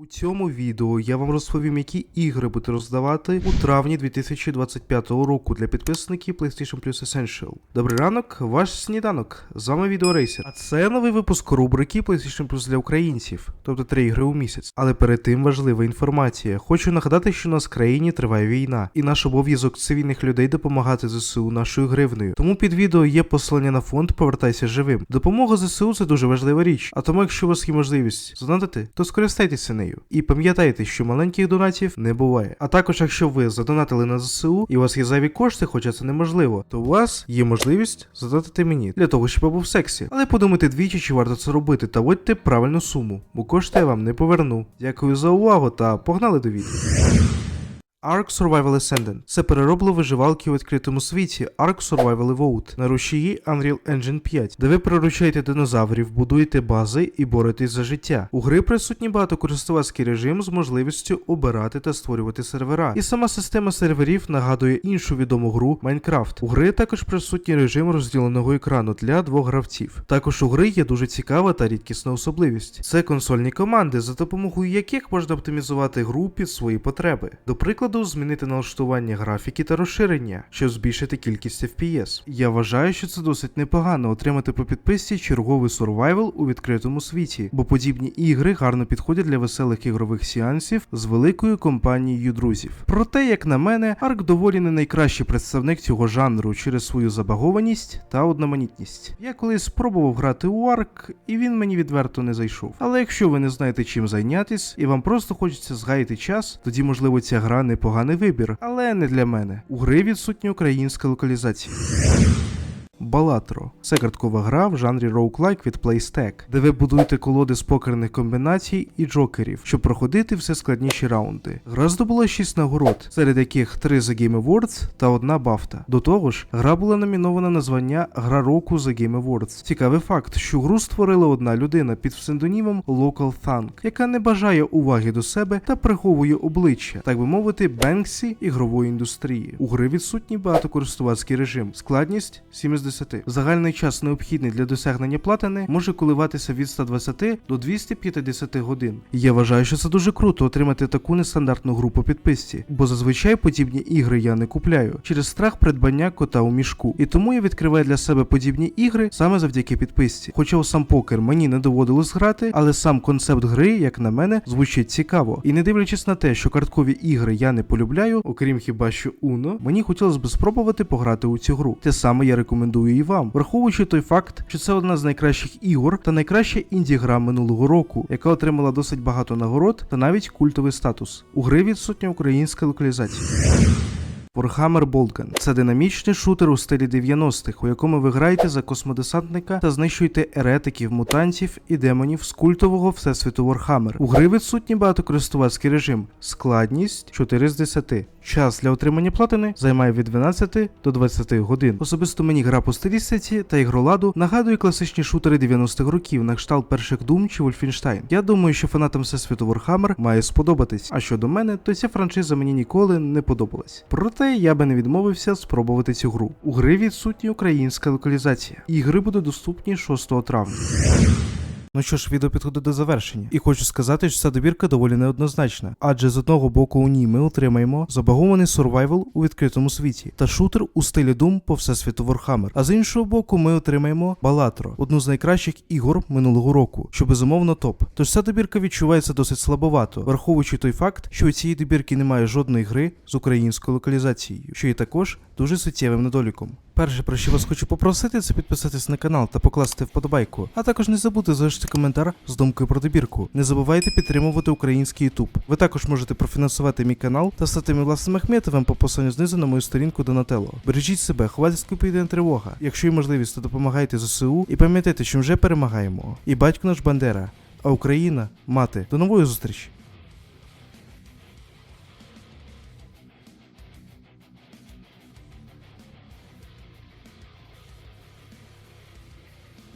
У цьому відео я вам розповім, які ігри буде роздавати у травні 2025 року для підписників PlayStation Plus Essential. Добрий ранок, ваш сніданок. З вами відеорейсер. А це новий випуск рубрики PlayStation Plus для українців, тобто три ігри у місяць. Але перед тим важлива інформація. Хочу нагадати, що у нас в країні триває війна, і наш обов'язок цивільних людей допомагати ЗСУ нашою гривнею. Тому під відео є посилання на фонд Повертайся живим. Допомога ЗСУ це дуже важлива річ. А тому, якщо у вас є можливість задонатити, то скористайтеся нею. І пам'ятайте, що маленьких донатів не буває. А також, якщо ви задонатили на ЗСУ і у вас є зайві кошти, хоча це неможливо, то у вас є можливість задонатити мені для того, щоб я був в сексі. Але подумайте двічі, чи варто це робити, та вводьте правильну суму, бо кошти я вам не поверну. Дякую за увагу та погнали до відео. Ark Survival Ascendant – це переробло виживалки у відкритому світі Ark Survival Evolved на рушії Unreal Engine 5, де ви приручаєте динозаврів, будуєте бази і боретесь за життя. У гри присутній багатокористувацький режим з можливістю обирати та створювати сервера. І сама система серверів нагадує іншу відому гру Minecraft. У гри також присутній режим розділеного екрану для двох гравців. Також у гри є дуже цікава та рідкісна особливість. Це консольні команди, за допомогою яких можна оптимізувати гру під свої потреби. До прикладу, змінити налаштування графіки та розширення, щоб збільшити кількість FPS. Я вважаю, що це досить непогано отримати по підписці черговий сурвайвал у відкритому світі, бо подібні ігри гарно підходять для веселих ігрових сеансів з великою компанією друзів. Проте, як на мене, Арк доволі не найкращий представник цього жанру через свою забагованість та одноманітність. Я колись спробував грати у Арк, і він мені відверто не зайшов. Але якщо ви не знаєте чим зайнятись, і вам просто хочеться згаяти час, тоді можливо ця гра непоганий вибір, але не для мене. У гри відсутня українська локалізація. Балатро це карткова гра в жанрі роуклайк від PlayStack, де ви будуєте колоди з покерних комбінацій і джокерів, щоб проходити все складніші раунди. Гра здобула 6 нагород, серед яких 3 за Game Awards та одна Бафта. До того ж, гра була номінована на звання Гра року за Game Awards. Цікавий факт, що гру створила одна людина під псевдонімом Local Thunk, яка не бажає уваги до себе та приховує обличчя, так би мовити, Бенксі ігрової індустрії. У гри відсутній багатокористувацький режим, складність 70. Загальний час необхідний для досягнення платини може коливатися від 120 до 250 годин. Я вважаю, що це дуже круто отримати таку нестандартну гру по підписці, бо зазвичай подібні ігри я не купляю через страх придбання кота у мішку. І тому я відкриваю для себе подібні ігри саме завдяки підписці. Хоча у сам покер мені не доводилось грати, але сам концепт гри, як на мене, звучить цікаво. І не дивлячись на те, що карткові ігри я не полюбляю, окрім хіба що Uno, мені хотілося б спробувати пограти у цю гру. Те саме я рекомендую і вам, враховуючи той факт, що це одна з найкращих ігор та найкраща інді-гра минулого року, яка отримала досить багато нагород та навіть культовий статус. У гри відсутня українська локалізація. Warhammer Boltgun – це динамічний шутер у стилі 90-х, у якому ви граєте за космодесантника та знищуєте еретиків, мутантів і демонів з культового всесвіту Warhammer. У гри відсутній багатокористувацький режим, складність 4 з 10. Час для отримання платини займає від 12 до 20 годин. Особисто мені гра по стилістиці та ігроладу нагадує класичні шутери 90-х років на кшталт перших Doom чи Wolfenstein. Я думаю, що фанатам всесвіту Warhammer має сподобатись. А щодо мене, то ця франшиза мені ніколи не подобалась. Проте я би не відмовився спробувати цю гру. У гри відсутня українська локалізація. Ігри будуть доступні 6 травня. Ну що ж, відео підходить до завершення, і хочу сказати, що ця добірка доволі неоднозначна, адже з одного боку у ній ми отримаємо забагований сурвайвал у відкритому світі та шутер у стилі Doom по всесвіту Warhammer. А з іншого боку, ми отримаємо Балатро, одну з найкращих ігор минулого року, що безумовно топ. Тож ця добірка відчувається досить слабовато, враховуючи той факт, що у цієї добірки немає жодної гри з українською локалізацією, що є також дуже суттєвим недоліком. Перше, про що вас хочу попросити, це підписатись на канал та покласти вподобайку, а також не забудьте залишити коментар з думкою про добірку. Не забувайте підтримувати український YouTube. Ви також можете профінансувати мій канал та стати мій власним Ахметовим по посиланню знизу на мою сторінку Донателло. Бережіть себе, ховайте повітряна тривога. Якщо є можливість, то допомагайте ЗСУ і пам'ятайте, що вже перемагаємо. І батько наш Бандера, а Україна мати. До нової зустрічі!